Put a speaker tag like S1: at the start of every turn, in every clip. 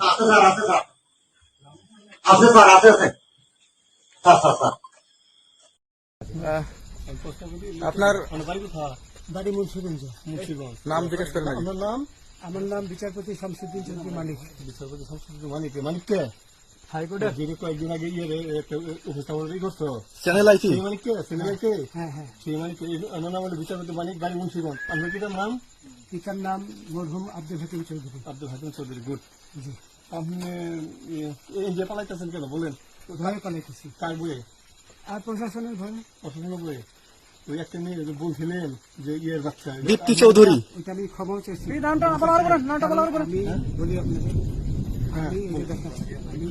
S1: আছে স্যার আছে স্যার আছে স্যার আছে আছে স্যার স্যার স্যার
S2: আপনার
S3: বাড়ি মুন্সিগঞ্জ।
S2: নাম জিজ্ঞেস করেন।
S3: আমার নাম আমার নাম বিচারপতি শামসুদ্দিন চৌধুরী মালিক
S4: বিচারপতি সংসদ মানিক কে? হাইকোর্টে? যিনি কয়েকদিন আগে ইয়ে উপস্থাপন করছ
S2: চ্যানেল আইটি?
S4: সেই মানিককে সিনেমাকে
S3: হ্যাঁ হ্যাঁ।
S4: সেই মানিক আমার নাম হলো বিচারপতি মানিক বাড়ি মুন্সিগঞ্জ। আপনার কিটার নাম?
S3: পিতার নাম মরহুম আব্দুল হাকিম চৌধুরী।
S4: আব্দুল হাকিম চৌধুরী গুড
S3: জি।
S4: আপনি এই যে পালাইতেছেন কেন? বলেন।
S3: ভয়ে পালাইতেছি।
S4: কার বইয়ে?
S3: আর প্রশাসনের ভয়ে
S4: ওই একটা মেয়ে যে বলছিলেন যে ইয়ের বাচ্চা।
S2: দীপ্তি চৌধুরী।
S3: আমি
S4: নামটা বলার পরে
S3: আমি বলি আমি আমি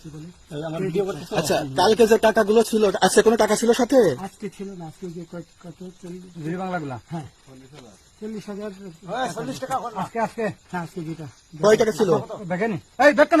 S3: কি বলে?
S4: এই আমার ভিডিও করতেছো?
S2: আচ্ছা কালকে যে টাকাগুলো ছিল আজকে কোনো টাকা ছিল সাথে?
S3: আজকে ছিল না আজকে যে কত? চল্লিশ
S4: বাংলাগুলা?
S3: হ্যাঁ। চল্লিশ হাজার। টাকা আজকে আজকে। হ্যাঁ আজকে যেটা।
S2: কয় টাকা ছিল?
S4: দেখেনি? এই দেখেন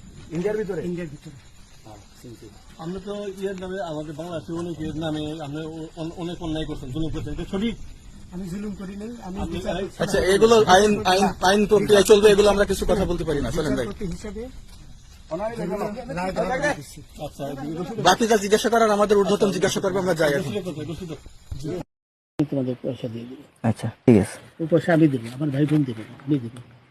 S5: ইন্ডিয়ার ভিতরে?
S3: ইন্ডিয়ার ভিতরে।
S4: আমরা তো ইয়ের নামে আমাদের বাংলাদেশে অনেক ইয়ের নামে আমরা অনেক অন্যায় করছেন জুলুম করছেন এটা সঠিক
S3: আমি জুলুম করি নাই আমি
S2: আচ্ছা এগুলো আইন আইন আইন প্রক্রিয়া চলবে এগুলো আমরা কিছু কথা বলতে পারি না চলেন ভাই।
S3: হিসাবে
S4: আচ্ছা রসিদ
S2: বাকি যা জিজ্ঞাসা করার আমাদের ঊর্ধ্বতন জিজ্ঞাসা করবে আমরা যাই
S3: তোমাদের পয়সা দিয়ে দেবো।
S6: আচ্ছা ঠিক আছে।
S3: পয়সা আমি দেবো আমার ভাই বোন দেবে আমি দেবো।